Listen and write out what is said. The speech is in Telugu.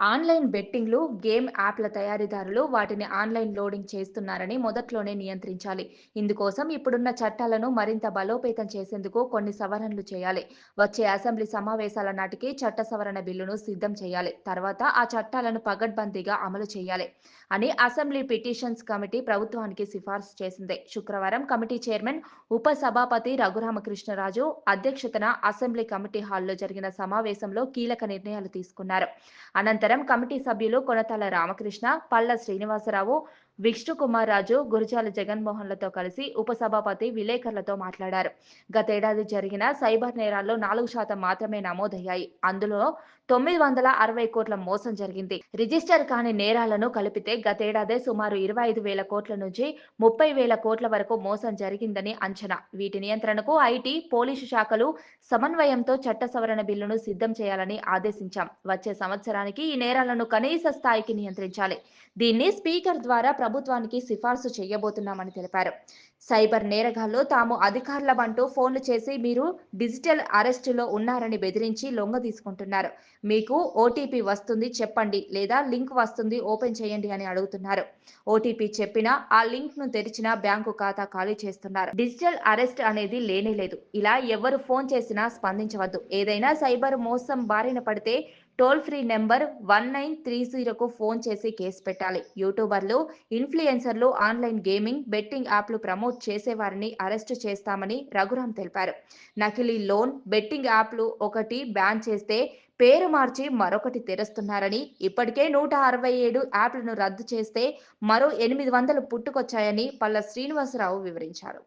ఆన్‌లైన్ బెట్టింగ్‌లు, గేమ్ యాప్‌ల తయారీదారులు వాటిని ఆన్‌లైన్ లోడింగ్ చేస్తున్నారని మొదట్లోనే నియంత్రించాలి. ఇందుకోసం ఇప్పుడున్న చట్టాలను మరింత బలోపేతం చేసేందుకు కొన్ని సవరణలు చేయాలి. వచ్చే అసెంబ్లీ సమావేశాల నాటికి చట్ట సవరణ బిల్లును సిద్ధం చేయాలి. తర్వాత ఆ చట్టాలను పగడ్బందీగా అమలు చేయాలి అని అసెంబ్లీ పిటిషన్స్ కమిటీ ప్రభుత్వానికి సిఫార్సు చేసింది. శుక్రవారం కమిటీ చైర్మన్, ఉప సభాపతి రఘురామకృష్ణరాజు అధ్యక్షతన అసెంబ్లీ కమిటీ హాల్‌లో జరిగిన సమావేశంలో కీలక నిర్ణయాలు తీసుకున్నారు. అనంతరం కమిటీ సభ్యులు కొనతాల రామకృష్ణ, పల్ల శ్రీనివాసరావు, విష్ణుకుమార్ రాజు, గురజాల జగన్మోహన్‌లతో కలిసి ఉప సభాపతి విలేకరులతో మాట్లాడారు. గతేడాది జరిగిన సైబర్ నేరాల్లో నాలుగు శాతం మాత్రమే నమోదయ్యాయి. అందులో తొమ్మిది వందల అరవై కోట్ల మోసం జరిగింది. రిజిస్టర్ కాని నేరాలను కలిపితే గతేడాదే సుమారు ఇరవై ఐదు వేల కోట్ల నుంచి ముప్పై వేల కోట్ల వరకు మోసం జరిగిందని అంచనా. వీటి నియంత్రణకు ఐటీ, పోలీసు శాఖలు సమన్వయంతో చట్ట సవరణ బిల్లును సిద్ధం చేయాలని ఆదేశించాం. వచ్చే సంవత్సరానికి ఈ నేరాలను కనీస స్థాయికి నియంత్రించాలి. దీన్ని స్పీకర్ ద్వారా ప్రభుత్వానికి సిఫార్సు చేయబోతున్నామని తెలిపారు. సైబర్ నేరగాళ్ళు తాము అధికారులమంటూ ఫోన్లు చేసి మీరు డిజిటల్ అరెస్టులో ఉన్నారని బెదిరించి లొంగ తీసుకుంటున్నారు మీకు ఓటీపీ వస్తుంది చెప్పండి లేదా లింక్ వస్తుంది ఓపెన్ చేయండి అని అడుగుతున్నారు. ఓటీపీ చెప్పినా, ఆ లింక్‌ను తెరిచినా బ్యాంకు ఖాతా ఖాళీ చేస్తున్నారు. డిజిటల్ అరెస్ట్ అనేది లేనే లేదు. ఇలా ఎవరు ఫోన్ చేసినా స్పందించవద్దు. ఏదైనా సైబర్ మోసం బారిన పడితే toll free number one nine three జీరోకు phone చేసి కేసు పెట్టాలి. యూట్యూబర్లు, ఇన్‌ఫ్లుయెన్సర్లు, ఆన్‌లైన్ గేమింగ్, బెట్టింగ్ యాప్‌లు ప్రమోట్ చేసేవారిని అరెస్టు చేస్తామని రఘురాం తెలిపారు. నకిలీ లోన్, బెట్టింగ్ యాప్‌లు ఒకటి బ్యాన్ చేస్తే పేరు మార్చి మరొకటి తెరుస్తున్నారని, ఇప్పటికే నూట అరవై ఏడు యాప్‌లను రద్దు చేస్తే మరో ఎనిమిది వందలు పుట్టుకొచ్చాయని పల్ల శ్రీనివాసరావు వివరించారు.